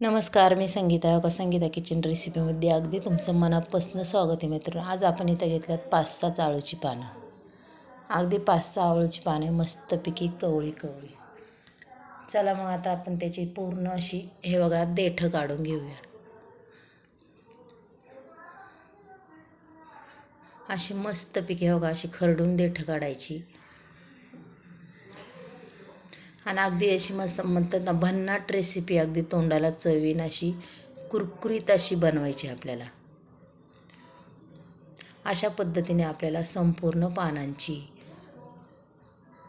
नमस्कार मी संगीता योगा संगीता किचन रेसिपीमध्ये अगदी तुमचं मनापासून स्वागत आहे मित्रांनो. आज आपण इथं घेतल्यात पाच सहा आळूची पानं. अगदी पाच सहा आवळूची पाने मस्तपैकी कवळी कवळी. चला मग आता आपण त्याची पूर्ण अशी हे बघा देठं काढून घेऊया. अशी मस्तपैकी हे बघा अशी खरडून देठं काढायची. आणि अगदी अशी मस्त म्हणतात ना भन्नाट रेसिपी अगदी तोंडाला चवीन अशी कुरकुरीत अशी बनवायची आपल्याला. अशा पद्धतीने आपल्याला संपूर्ण पानांची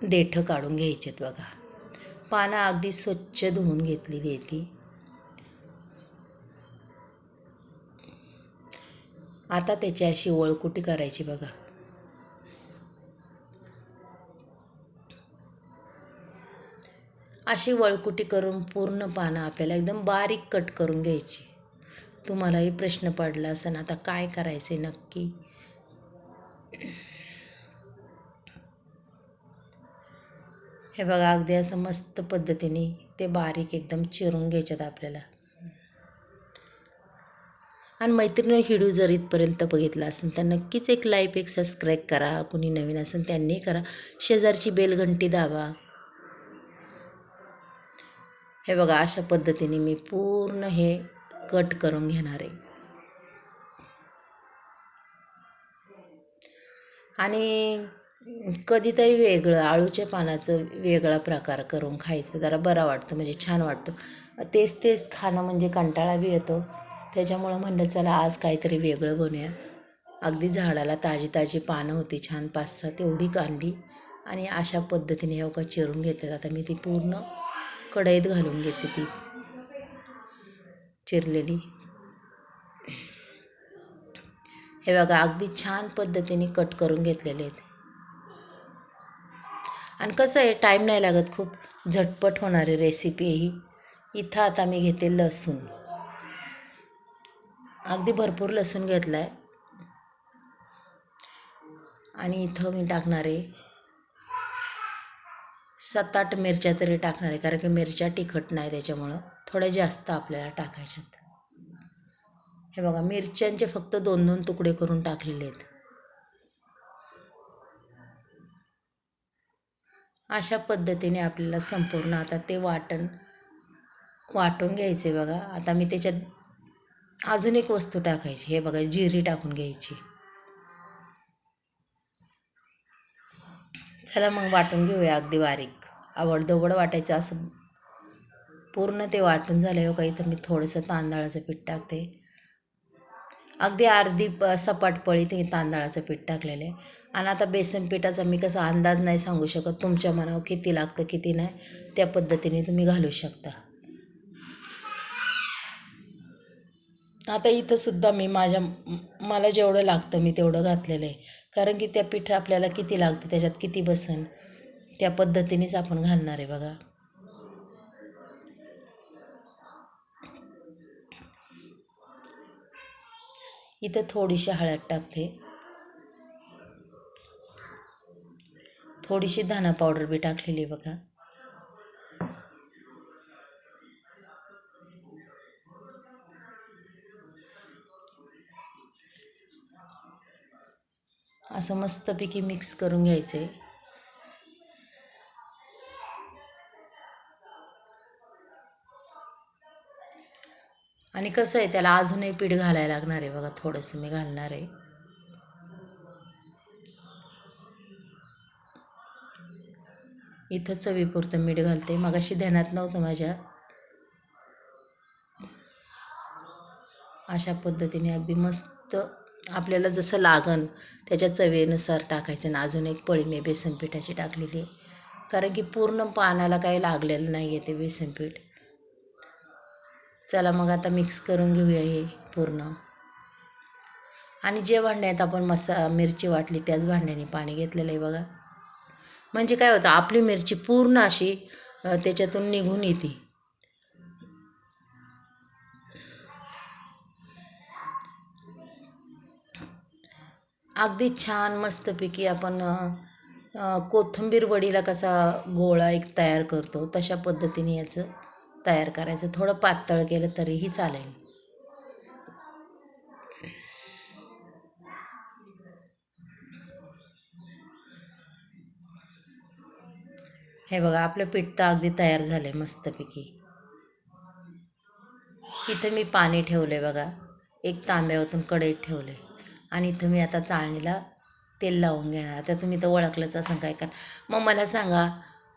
देठं काढून घ्यायची आहेत बघा. पानं अगदी स्वच्छ धुवून घेतलेली आहे ती. आता त्याची अशी ओळकुटी करायची बघा. अशी वळकुटी करून पूर्ण पानं आपल्याला एकदम बारीक कट करून घ्यायची. तुम्हालाही प्रश्न पडला असेल आता काय करायचे नक्की? हे बघा अगदी असं मस्त पद्धतीने ते बारीक एकदम चिरून घ्यायच्यात आपल्याला. आणि मैत्रिणी हिडू जर इथपर्यंत बघितला असेल तर नक्कीच एक लाईक एक सबस्क्राईब करा. कुणी नवीन असेल त्यांनी करा. शेजारची बेलघंटी दाबा. हे बघा अशा पद्धतीने मी पूर्ण हे कट करून घेणार आहे. आणि कधीतरी वेगळं आळूच्या पानाचं वेगळा प्रकार करून खायचं जरा बरा वाटतं म्हणजे छान वाटतं. तेच तेच खाणं म्हणजे कंटाळा बी येतो. त्याच्यामुळं म्हणलं चला आज काहीतरी वेगळं बनूया. अगदी झाडाला ताजी ताजी पानं होती छान पाच सहा तेवढी कांडी. आणि अशा पद्धतीने हो का चिरून घेतात. आता मी ती पूर्ण कढईत घालून घेते ती. चिरलेली. हे बघा अगदी छान पद्धतीने कट करून घेतलेले आहेत. आणि कसं आहे टाईम नाही लागत खूप. झटपट होणारी रेसिपी ही. इथं आता मी घेते लसूण. अगदी भरपूर लसूण घेतला आहे आणि इथं मी टाकणार आहे सात आठ मिरच्या तरी टाकणार आहे कारण की मिरच्या तिखट नाही त्याच्यामुळं. थोड्या जास्त आपल्याला टाकायच्यात. हे बघा मिरच्यांचे फक्त दोन दोन तुकडे करून टाकलेले आहेत. अशा पद्धतीने आपल्याला संपूर्ण आता ते वाटण वाटून घ्यायचे बघा. आता मी त्याच्यात अजून एक वस्तू टाकायची. हे बघा जिरी टाकून घ्यायची. चला मग वाटून घेऊया अगदी बारीक. आवडदोबड वाटायचं असं पूर्ण ते वाटून झालं हो का इथं मी थोडंसं तांदळाचं पीठ टाकते. अगदी अर्धी प सपाट पळी ते तांदळाचं पीठ टाकलेलं. आहे आणि आता बेसन पिठाचा मी कसा अंदाज नाही सांगू शकत. तुमच्या मनावर किती लागतं किती नाही त्या पद्धतीने तुम्ही घालू शकता. आता इथंसुद्धा मी माझ्या मला जेवढं लागतं मी तेवढं घातलेलं आहे. कारण की त्या पीठ आपल्याला किती लागतं त्याच्यात किती बसन त्या पद्धतीनेच आपण घालणार आहे बघा. इथं थोडीशी हळद टाकते. थोडीशी धाना पावडर बी टाकलेली आहे बघा. असं मस्तपैकी मिक्स करून घ्यायचं आहे आणि कसं आहे त्याला अजूनही पीठ घालायला लागणार आहे बघा थोडंसं मी घालणार आहे. इथं चवीपुरतं मीठ घालते. मगाशी ध्यानात नव्हतं माझ्या. अशा पद्धतीने अगदी मस्त आपल्याला जसं लागन त्याच्या चवीनुसार टाकायचं ना अजून एक पळी मी बेसन पिठाची टाकलेली आहे. कारण की पूर्ण पानाला काही लागलेलं नाही आहे ते बेसन पीठ. चला मग आता मिक्स करून घेऊया हे पूर्ण. आणि जे भांड्यात आपण मसा मिरची वाटली त्याच भांड्याने पाणी घेतलेलं आहे बघा. म्हणजे काय होतं आपली मिरची पूर्ण अशी त्याच्यातून निघून येते. अगदी छान मस्तपैकी आपण कोथिंबीर वडीला कसा गोळा एक तयार करतो तशा पद्धतीने याचं तयार करायचं. थोडं पातळ केलं तरीही चालेल. हे बघा आपलं पीठ तर अगदी तयार झालं मस्तपैकी. इथं मी पाणी ठेवले बघा. एक तांब्यावरतून कढईत ठेवले आहे आणि इथं मी आता चाळणीला तेल लावून घेणार. आता तुम्ही तर ओळखलंच असं काय कारण मग मला सांगा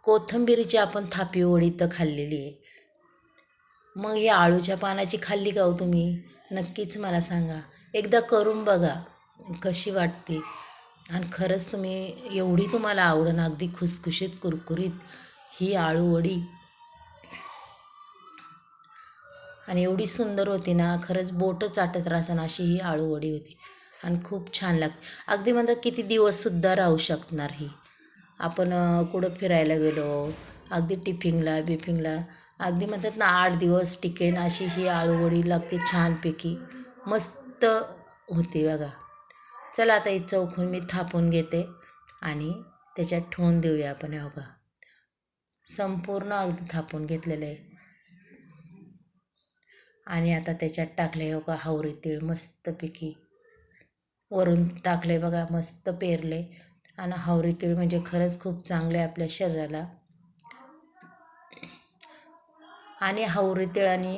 कोथिंबिरीची आपण थापी ओढी तर खाल्लेली आहे. मग ही आळूच्या पानाची खाल्ली का हो तुम्ही? नक्कीच मला सांगा. एकदा करून बघा कशी वाटते. आणि खरंच तुम्ही एवढी तुम्हाला आवडन अगदी खुसखुशीत कुरकुरीत ही आळू वडी. आणि एवढी सुंदर होती ना खरंच बोटं चाटत राहसन अशी ही आळू वडी होती. आणि खूप छान लागते अगदी म्हणतात किती दिवससुद्धा राहू शकणार ही. आपण कुठं फिरायला गेलो अगदी टिफिनला बिफिंगला अगदी म्हणतात ना आठ दिवस टिकेन अशी ही आळूवडी लागते छानपैकी. मस्त होती बघा. चला आता ही चौखून मी थापून घेते आणि त्याच्यात ठेवून देऊया आपण हो हे बघा संपूर्ण अगदी थापून घेतलेलं आहे. आणि आता त्याच्यात टाकले हो का हावरी तीळ मस्तपैकी. वरून टाकले बघा मस्त पेरले आणि हावरी तीळ म्हणजे खरंच खूप चांगले आहे आपल्या शरीराला. आणि हावरी तिळाने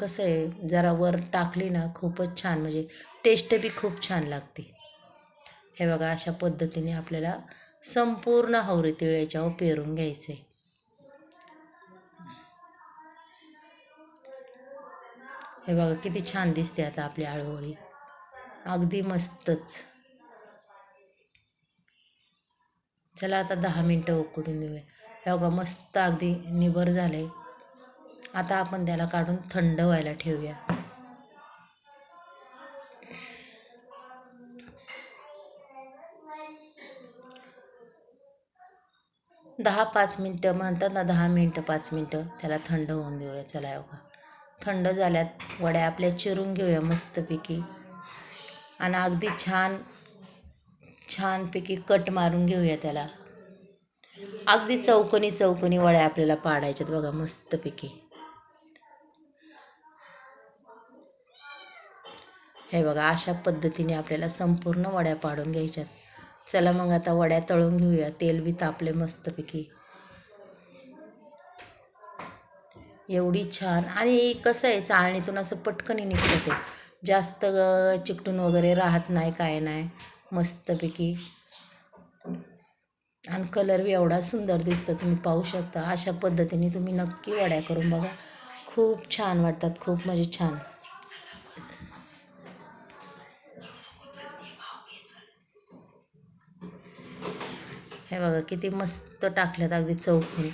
कसं आहे जरा वर टाकली ना खूपच छान. म्हणजे टेस्ट बी खूप छान लागते. हे बघा अशा पद्धतीने आपल्याला संपूर्ण हावरी तीळ याच्यावर पेरून घ्यायचं आहे हे बघा किती छान दिसते आता आपली हळूहळू अगदी मस्तच. चला आता दहा मिनटं उकडून देऊया. हे बघा मस्त अगदी निबर झालं आहे आता आपण त्याला काढून थंड व्हायला ठेवूया. दहा पाच मिनटं म्हणतात ना दहा मिनटं पाच मिनटं त्याला थंड होऊन देऊया. चला हो थंड झाल्यात वड्या आपल्या चिरून घेऊया मस्तपैकी. आणि अगदी छान छानपैकी कट मारून घेऊया त्याला. अगदी चौकोनी चौकोनी वड्या आपल्याला पाडायच्यात बघा मस्तपैकी. हे बघा अशा पद्धतीने आपल्याला संपूर्ण वड्या पाडून घ्यायच्यात. चला मग आता वड्या तळून घेऊया. तेल बी तापले मस्तपैकी. एवढी छान. आणि कसं आहे चाळणीतून असं पटकन निघतं ते. जास्त चिकटून वगैरे राहत नाही काय नाही. मस्तपैकी. आणि कलर बी एवढा सुंदर दिसतो तुम्ही पाहू शकता. अशा पद्धतीने तुम्ही नक्की वड्या करून बघा. खूप छान वाटतात खूप म्हणजे छान. हे बघा किती मस्त टाकल्यात अगदी चौकून.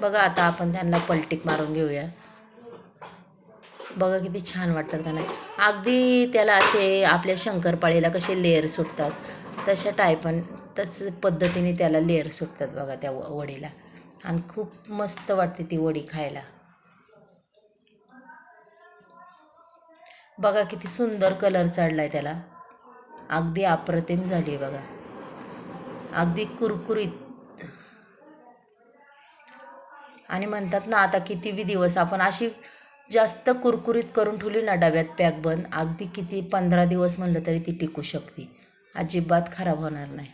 बघा आता आपण त्यांना पलटिक मारून घेऊया. बघा किती छान वाटतात का नाही अगदी त्याला असे आपल्या शंकरपाळीला कसे लेअर सुटतात. तशा टायपन तस पद्धतीने त्याला लेअर सुटतात बघा त्या व- वडीला. आणि खूप मस्त वाटते ती वडी खायला. बघा किती सुंदर कलर चढला आहे त्याला. अगदी अप्रतिम झाली आहे बघा. अगदी कुरकुरीत आणि म्हणतात ना आता किती बी दिवस आपण अशी जास्त कुरकुरीत करून ठेवली ना डब्यात पॅक बंद अगदी किती पंधरा दिवस म्हणलं तरी ती टिकू शकते. अजिबात खराब होणार नाही.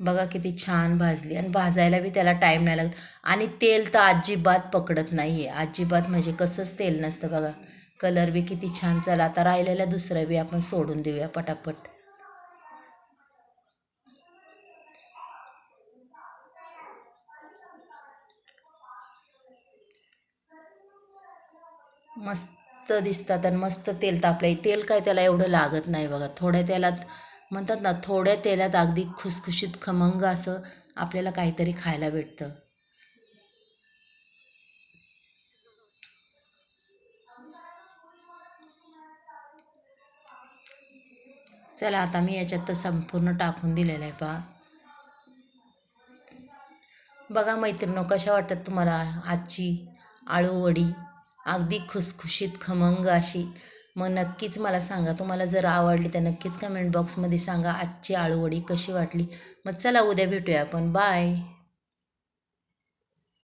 बघा किती छान भाजली. आणि भाजायला बी त्याला टाईम नाही लागत. आणि तेल तर अजिबात पकडत नाही आहे अजिबात म्हणजे कसंच तेल नसतं बघा. कलर बी किती छान. चला आता राहिलेला दुसरा बी आपण सोडून देऊया पटापट. मस्त दिसतात आणि मस्त तेल तापलं तेल काय त्याला एवढं लागत नाही बघा. थोड्या त्याला म्हणतात ना थोड्या तेलात अगदी खुसखुशीत खमंग असं आपल्याला काहीतरी खायला भेटतं. चला आता मी याच्यात तर संपूर्ण टाकून दिलेलं आहे पहा. बघा मैत्रिणी कशा वाटतात तुम्हाला आजची आळूवडी? अगदी खुसखुशीत खमंग अशी. मग नक्कीच मला सांगा तुम्हाला जर आवडली तर नक्कीच कमेंट बॉक्समध्ये सांगा आजची आळूवडी कशी वाटली. मग चला उद्या भेटूया आपण. बाय